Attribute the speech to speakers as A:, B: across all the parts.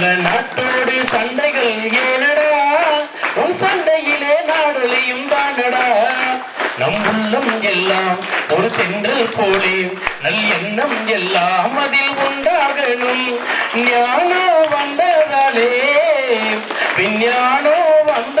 A: பல நாட்டோடு சண்டைகள் ஏனடா? உன் சண்டையிலே நாடொலியும் தானடா? நம் உள்ளம் எல்லாம் ஒரு தென்றல் போலே நல் எண்ணம் எல்லாம் அதில் உண்டாகணும். ஞானோ வந்ததாலே விஞ்ஞானோ வந்த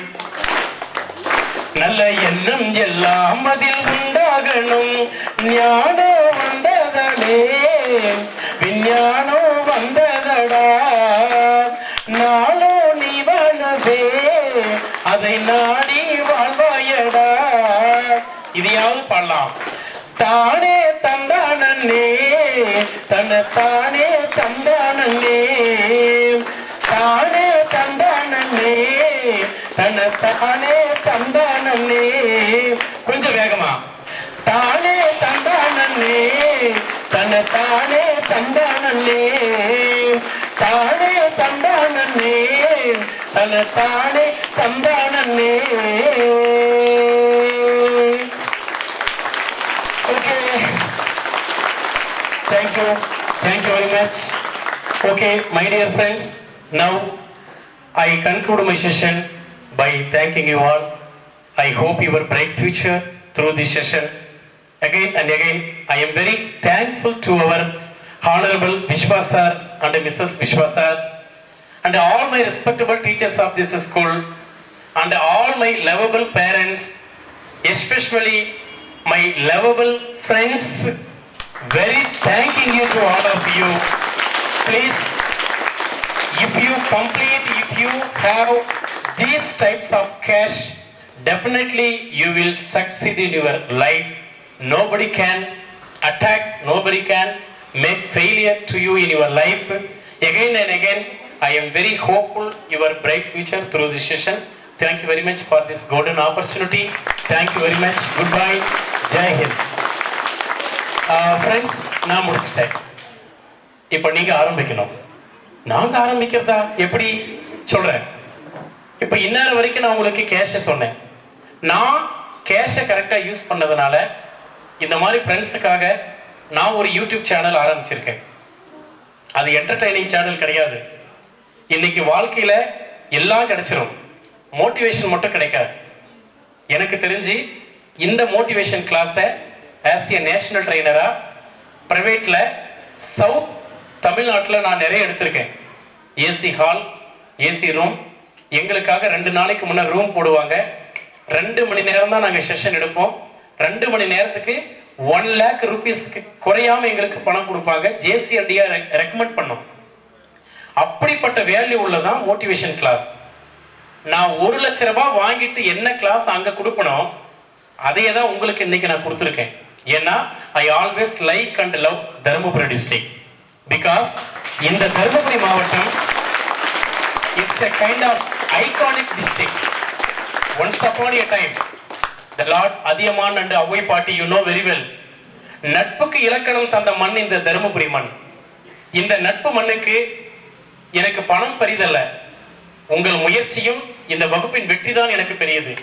A: நல்ல எண்ணம் எல்லாம் அதில் உண்டாகணும். ஞானோ வந்ததடே. விஞ்ஞானோ வந்ததடா. நாளோ நீ வாழவே. அதை நாடி பாடலாம். தானே தந்தானே தன்னை தானே தந்தானே தானே தந்தானே தன்னை தானே தந்தானே கொஞ்சம் வேகமா. தானே தந்தானே தன்னை தானே தந்தானே தானே தந்தானே தன்னை தானே தந்தானே you. Thank you very much. Okay, my dear friends, now I conclude my session by thanking you all. I hope you will bright future through this session. Again and again, I am very thankful to our Honorable Vishwa sir and Mrs. Vishwa sir and all my respectable teachers of this school and all my lovable parents, especially my lovable friends, very thanking you to all of you. Please, if you complete, if you have these types of cash, definitely you will succeed in your life. Nobody can attack, nobody can make failure to you in your life. Again and again, I am very hopeful your bright future through this session. Thank you very much for this golden opportunity. Thank you very much. Goodbye. Jai Hind. Friends நான் முடிச்சிட்டேன். இப்போ நீங்கள் ஆரம்பிக்கணும். நாங்கள் ஆரம்பிக்கிறதா? எப்படி? சொல்கிறேன் இப்போ இந்நேரம் வரைக்கும் நான் உங்களுக்கு கேஷை சொன்னேன். நான் கேஷை கரெக்டாக யூஸ் பண்ணதுனால இந்த மாதிரி ஃப்ரெண்ட்ஸுக்காக நான் ஒரு யூடியூப் சேனல் ஆரம்பிச்சிருக்கேன். அது என்டர்டைனிங் சேனல் கிடையாது. இன்னைக்கு வாழ்க்கையில் எல்லாம் கிடைச்சிரும். மோட்டிவேஷன் மட்டும் கிடைக்காது. எனக்கு தெரிஞ்சு இந்த மோட்டிவேஷன் கிளாஸை ஆஸ் ஏ நேஷனல் ட்ரைனராக ப்ரைவேட்டில் சவுத் தமிழ்நாட்டில் நான் நிறைய எடுத்திருக்கேன். ஏசி ஹால் ஏசி ரூம் எங்களுக்காக ரெண்டு நாளைக்கு முன்னே ரூம் போடுவாங்க. ரெண்டு மணி நேரம் தான் நாங்கள் செஷன் எடுப்போம். ரெண்டு மணி நேரத்துக்கு ஒன் லேக் ருபீஸ்க்கு குறையாம எங்களுக்கு பணம் கொடுப்பாங்க. ஜேசிஎன்டியா ரெக்கமெண்ட் பண்ணோம். அப்படிப்பட்ட வேல்யூ உள்ளதான் மோட்டிவேஷன் கிளாஸ் நான் ஒரு லட்ச ரூபாய் வாங்கிட்டு என்ன கிளாஸ் அங்கே கொடுப்பனோ அதையே தான் உங்களுக்கு இன்னைக்கு நான் கொடுத்துருக்கேன். ஏன்னா I always like and love Dharmapuri district because இந்த தருமபுரி மாவட்டம் it's a kind of iconic district once upon a time the lord Athiyaman and Avvai பாட்டி யூ நோ வெரி வெல் நட்புக்கு இலக்கணம் தந்த மண் இந்த தருமபுரி மண். இந்த நட்பு மண்ணுக்கு எனக்கு பணம் பெரிதல்ல. உங்கள் முயற்சியும் இந்த வகுப்பின் வெற்றி தான் எனக்கு பெரியது.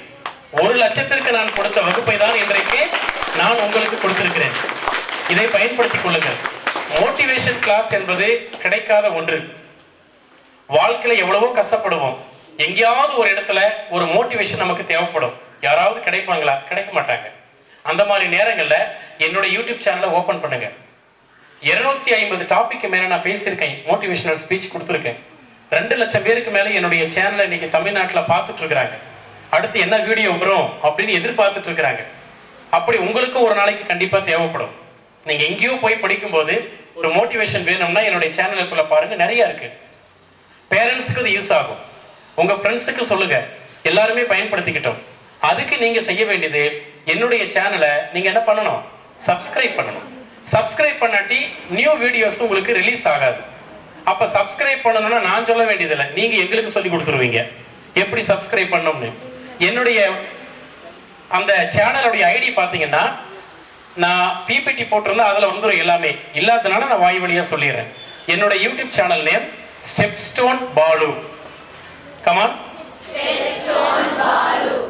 A: ஒரு லட்சத்திற்கு நான் கொடுத்த வகுப்பை தான் இன்றைக்கு நான் உங்களுக்கு கொடுத்திருக்கிறேன். இதை பயன்படுத்திக் கொள்ளுங்கள். மோட்டிவேஷன் கிளாஸ் என்பது கிடைக்காத ஒன்று. வாழ்க்கையில எவ்வளவோ கஷ்டப்படுவோம். எங்கேயாவது ஒரு இடத்துல ஒரு மோட்டிவேஷன் நமக்கு தேவைப்படும். யாராவது கிடைப்பாங்களா? கிடைக்க மாட்டாங்க. அந்த மாதிரி நேரங்களில் என்னோட யூடியூப் சேனலை ஓப்பன் பண்ணுங்க. இருநூத்தி ஐம்பது டாபிக் மேலே நான் பேசியிருக்கேன். மோட்டிவேஷனல் ஸ்பீச் கொடுத்துருக்கேன். ரெண்டு லட்சம் பேருக்கு மேலே என்னுடைய சேனலை இன்னைக்கு தமிழ்நாட்டில் பார்த்துட்டு இருக்கிறாங்க. அடுத்து என்ன வீடியோ வரும் அப்படின்னு எதிர்பார்த்துட்டு இருக்கிறாங்க. அப்படி உங்களுக்கும் ஒரு நாளைக்கு கண்டிப்பா தேவைப்படும். நீங்க எங்கேயோ போய் படிக்கும்போது ஒரு மோட்டிவேஷன் வேணும்னா என்னுடைய சேனலுக்குள்ள பாருங்க. நிறைய இருக்கு. பேரண்ட்ஸுக்கு அது யூஸ் ஆகும். உங்க ஃப்ரெண்ட்ஸுக்கு சொல்லுங்க. எல்லாருமே பயன்படுத்திக்கிட்டோம். அதுக்கு நீங்க செய்ய வேண்டியது என்னுடைய சேனலை நீங்க என்ன பண்ணணும்? சப்ஸ்கிரைப் பண்ணணும். சப்ஸ்கிரைப் பண்ணாட்டி நியூ வீடியோஸ் உங்களுக்கு ரிலீஸ் ஆகாது. அப்ப சப்ஸ்கிரைப் பண்ணணும்னா நான் சொல்ல வேண்டியதில்லை. நீங்க எங்களுக்கு சொல்லி கொடுத்துருவீங்க. எப்படி சப்ஸ்கிரைப் பண்ணணும்னு? என்னுடைய அந்த சேனலுடைய ஐடி பார்த்தீங்கன்னா நான் பிபிடி போட்டிருந்தா அதில் வந்துடும் எல்லாமே. இல்லாதனால நான் வாய் வழியாக சொல்லிடுறேன். என்னோட YouTube channel name step stone Balu come on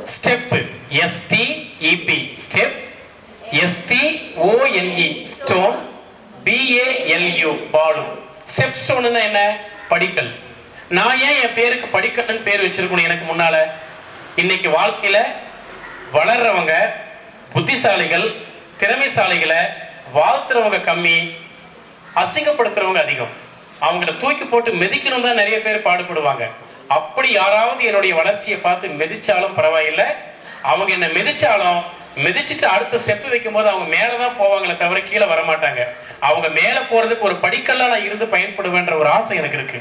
A: step S T E P step S T O N E stone B A L U Balu step ஸ்டோன்னு என்ன? படிக்கல். நான் ஏன் என் பேருக்கு படிக்கல்னு பேர் வச்சிருக்கணும் எனக்கு முன்னால? இன்னைக்கு வாழ்க்கையில வளர்றவங்க புத்திசாலிகள் திறமைசாலிகளை வாழ்த்துறவங்க கம்மி அசிங்கப்படுத்துறவங்க அதிகம். அவங்கள தூக்கி போட்டு மிதிக்கணும் தான் நிறைய பேர் பாடுபடுவாங்க. அப்படி யாராவது என்னுடைய வளர்ச்சியை பார்த்து மிதிச்சாலும் பரவாயில்லை. அவங்க என்ன மிதிச்சாலும் மிதிச்சுட்டு அடுத்த ஸ்டெப் வைக்கும்போது அவங்க மேலே தான் போவாங்களே தவிர கீழே வர மாட்டாங்க அவங்க மேலே போறதுக்கு ஒரு படிக்கல்லாம் நான் இருந்து பயன்படுவேன்ற ஒரு ஆசை எனக்கு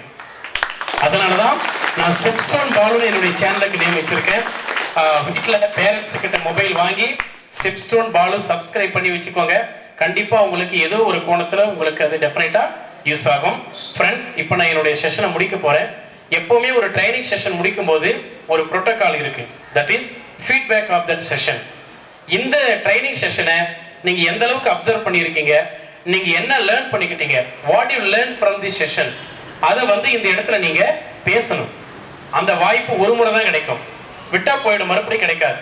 A: இருக்கு அதனாலதான் நான் செப்ஸ்டோன் பாலுன்னு என்னுடைய சேனலுக்கு நேம் வச்சிருக்கேன். வீட்டில் பேரண்ட்ஸ் கிட்ட மொபைல் வாங்கி செப்ஸ்டோன் பாலு சப்ஸ்கிரைப் பண்ணி வச்சுக்கோங்க. கண்டிப்பா உங்களுக்கு ஏதோ ஒரு கோணத்துல உங்களுக்கு அது டெஃபினட்டா யூஸ் ஆகும். ஃப்ரெண்ட்ஸ் இப்போ நான் என்னுடைய செஷனை முடிக்க போறேன். எப்பவுமே ஒரு ட்ரைனிங் செஷன் முடிக்கும் போது ஒரு ப்ரோட்டோகால் இருக்கு. That is feedback of that session இந்த ட்ரைனிங் செஷனை நீங்க எந்த அளவுக்கு அப்சர்வ் பண்ணியிருக்கீங்க? நீங்க என்ன லேர்ன் பண்ணிக்கிட்டீங்க? What you learn from the session அதை வந்து இந்த இடத்துல நீங்க பேசணும். அந்த வாய்ப்பு ஒரு முறை தான் கிடைக்கும். விட்டா போயிடும் மறுபடியும் கிடைக்காது.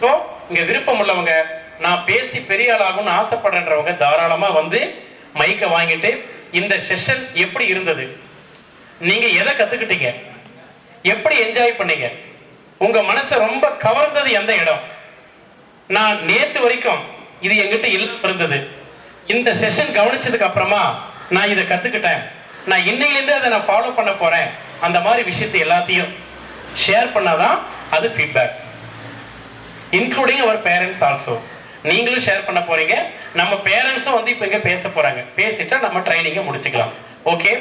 A: ஸோ இங்க விருப்பம் உள்ளவங்க நான் பேசி பெரிய ஆளாகும்னு ஆசைப்படுறவங்க தாராளமா வந்து மைக்கை வாங்கிட்டு இந்த செஷன் எப்படி இருந்தது? நீங்க எதை கத்துக்கிட்டீங்க? எப்படி என்ஜாய் பண்ணீங்க? உங்க மனசை ரொம்ப கவர்ந்தது எந்த இடம்? நான் நேத்து வரைக்கும் இது எங்கிட்ட இருந்தது. இந்த செஷன் கவனிச்சதுக்கு அப்புறமா நான் இதை கத்துக்கிட்டேன். நான் இன்னையிலேருந்து அதை நான் ஃபாலோ பண்ண போகிறேன் அந்த மாதிரி விஷயத்தை எல்லாத்தையும் ஷேர் பண்ணாதான் அது feedback including our parents also நீங்களும் ஷேர் பண்ண போறீங்க. நம்ம பேரண்ட்ஸும் வந்து இப்போ இங்கே பேச போகிறாங்க பேசிட்டா நம்ம ட்ரைனிங்கை முடிச்சுக்கலாம். ஓகே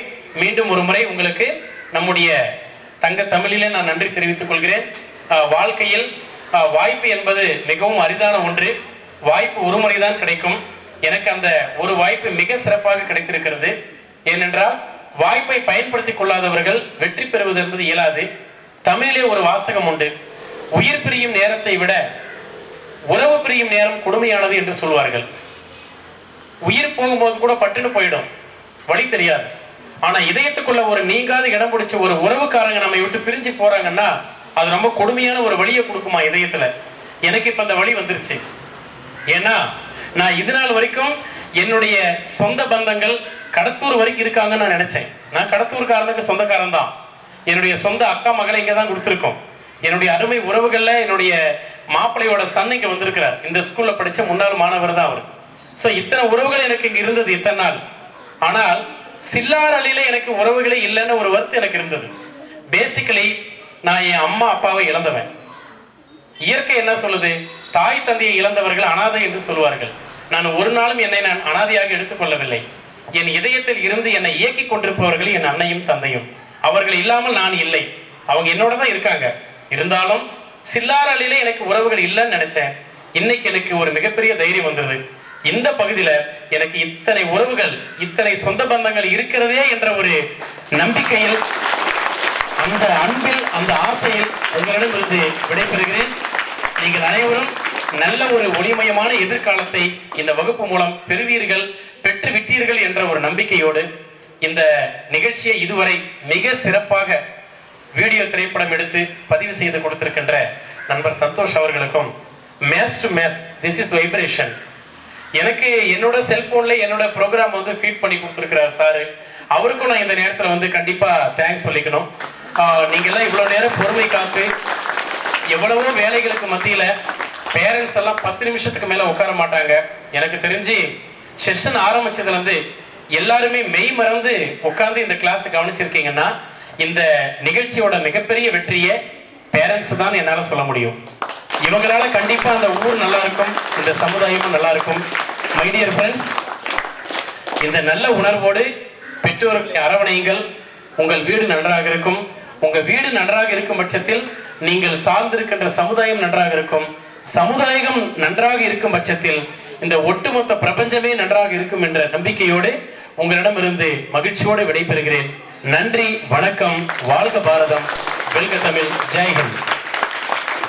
A: மீண்டும் ஒரு முறை உங்களுக்கு நம்முடைய தங்க தமிழிலே நான் நன்றி தெரிவித்துக் கொள்கிறேன். வாழ்க்கையில் வாய்ப்பு என்பது மிகவும் அரிதான ஒன்று. வாய்ப்பு ஒரு முறை தான் கிடைக்கும். எனக்கு அந்த ஒரு வாய்ப்பு மிக சிறப்பாக கிடைத்திருக்கிறது. ஏனென்றால் வாய்ப்பை பயன்படுத்திக் கொள்ளாதவர்கள் வெற்றி பெறுவது என்பது இயலாது. தமிழிலே ஒரு வாசகம் உண்டு. உயிர் பிரியும் நேரத்தை விட உறவு பிரியும் நேரம் கொடுமையானது என்று சொல்வார்கள். உயிர் போகும்போது கூட பட்டுன்னு போயிடும். வழி தெரியாது. ஆனா இதயத்துக்குள்ள ஒரு நீங்காத இடம் பிடிச்ச ஒரு உறவுக்காரங்க நம்மை விட்டு பிரிஞ்சு போறாங்கன்னா அது ரொம்ப கொடுமையான ஒரு வழியை கொடுக்குமா இதயத்துல? எனக்கு இப்ப அந்த வழி வந்துருச்சு. ஏன்னா நான் இது நாள் வரைக்கும் என்னுடைய சொந்த பந்தங்கள் கடத்தூர் வரைக்கும் இருக்காங்கன்னு நான் நினைச்சேன். நான் கடத்தூர்காரனுக்கு சொந்தக்காரன் தான் என்னுடைய சொந்த அக்கா மகளை இங்கே தான் கொடுத்துருக்கோம். என்னுடைய அருமை உறவுகளில் என்னுடைய மாப்பிள்ளையோட சன் இங்கே வந்திருக்கிறார். இந்த ஸ்கூலில் படித்த முன்னாள் மாணவர் தான் அவர். ஸோ இத்தனை உறவுகள் எனக்கு இங்கே இருந்தது இத்தனை நாள். ஆனால் சில்லார் அலியில எனக்கு உறவுகளே இல்லைன்னு ஒரு வருத்தம் எனக்கு இருந்தது. பேசிக்கலி நான் என் அம்மா அப்பாவை இழந்தவன். இயற்கை என்ன சொல்லுது? தாய் தந்தையை இழந்தவர்கள் அனாதை என்று சொல்வார்கள் நான் ஒரு நாளும் என்னை நான் அனாதையாக எடுத்துக்கொள்ளவில்லை என் இதயத்தில் இருந்து என்னை இயக்கி கொண்டிருப்பவர்கள் என் அன்னையும் தந்தையும். அவர்கள் இல்லாமல் நான் இல்லை. அவங்க என்னோட தான் இருக்காங்க. இருந்தாலும் சில்லார் எனக்கு உறவுகள் இல்லைன்னு நினைச்சேன். இன்னைக்கு எனக்கு ஒரு மிகப்பெரிய தைரியம் வந்தது. இந்த பகுதியில எனக்கு இத்தனை உறவுகள் இத்தனை சொந்த பந்தங்கள் இருக்கிறதே என்ற ஒரு நம்பிக்கையில் அந்த அன்பில் அந்த ஆசையில் உங்களிடமிருந்து விடைபெறுகிறேன். நீங்கள் அனைவரும் நல்ல ஒரு ஒளிமயமான எதிர்காலத்தை இந்த வகுப்பு மூலம் பெறுவீர்கள் பெற்று விட்டீர்கள் என்ற ஒரு நம்பிக்கையோடு இந்த நிகழ்ச்சியை இதுவரை மிக சிறப்பாக வீடியோ திரைப்படம் எடுத்து பதிவு செய்து கொடுத்திருக்கின்ற நண்பர் சந்தோஷ் அவர்களுக்கும் maze to maze this is vibration எனக்கு என்னோட செல்போன்ல என்னோட ப்ரோக்ராம் வந்து ஃபீட் பண்ணி கொடுத்துருக்கிறார் சாரு. அவருக்கும் நான் இந்த நேரத்தில் வந்து கண்டிப்பா தேங்க்ஸ் சொல்லிக்கணும். ஆஹ் நீங்க எல்லாம் நேரம் பொறுமை காத்து எவ்வளவோ வேலைகளுக்கு மத்தியில பேரண்ட்ஸ் எல்லாம் பத்து நிமிஷத்துக்கு மேல உட்கார மாட்டாங்க. எனக்கு தெரிஞ்சு செஷன் ஆரம்பிச்சதுலேருந்து எல்லாருமே மெய் மறந்து உட்காந்து இந்த கிளாஸ் கவனிச்சிருக்கீங்கன்னா இந்த நிகழ்ச்சியோட மிகப்பெரிய வெற்றியை பேரண்ட்ஸ் தான் என்னால சொல்ல முடியும். இவங்களால கண்டிப்பா அந்த ஊர் நல்லா இருக்கும் இந்த சமுதாயமும் நல்லா இருக்கும். மை டியர் ஃப்ரெண்ட்ஸ் இந்த நல்ல உணர்வோடு பெற்றோர்களை அரவணையுங்கள். உங்கள் வீடு நன்றாக இருக்கும். உங்க வீடு நன்றாக இருக்கும் பட்சத்தில் நீங்கள் சார்ந்திருக்கின்ற சமுதாயம் நன்றாக இருக்கும். சமுதாயம் நன்றாக இருக்கும் பட்சத்தில் இந்த ஒட்டுமொத்த பிரபஞ்சமே நன்றாக இருக்கும் என்ற நம்பிக்கையோடு உங்களிடமிருந்து மகிழ்ச்சியோடு விடைபெறுகிறேன். நன்றி வணக்கம் வாழ்க பாரதம். வெல்க தமிழ். ஜெய்ஹிந்த்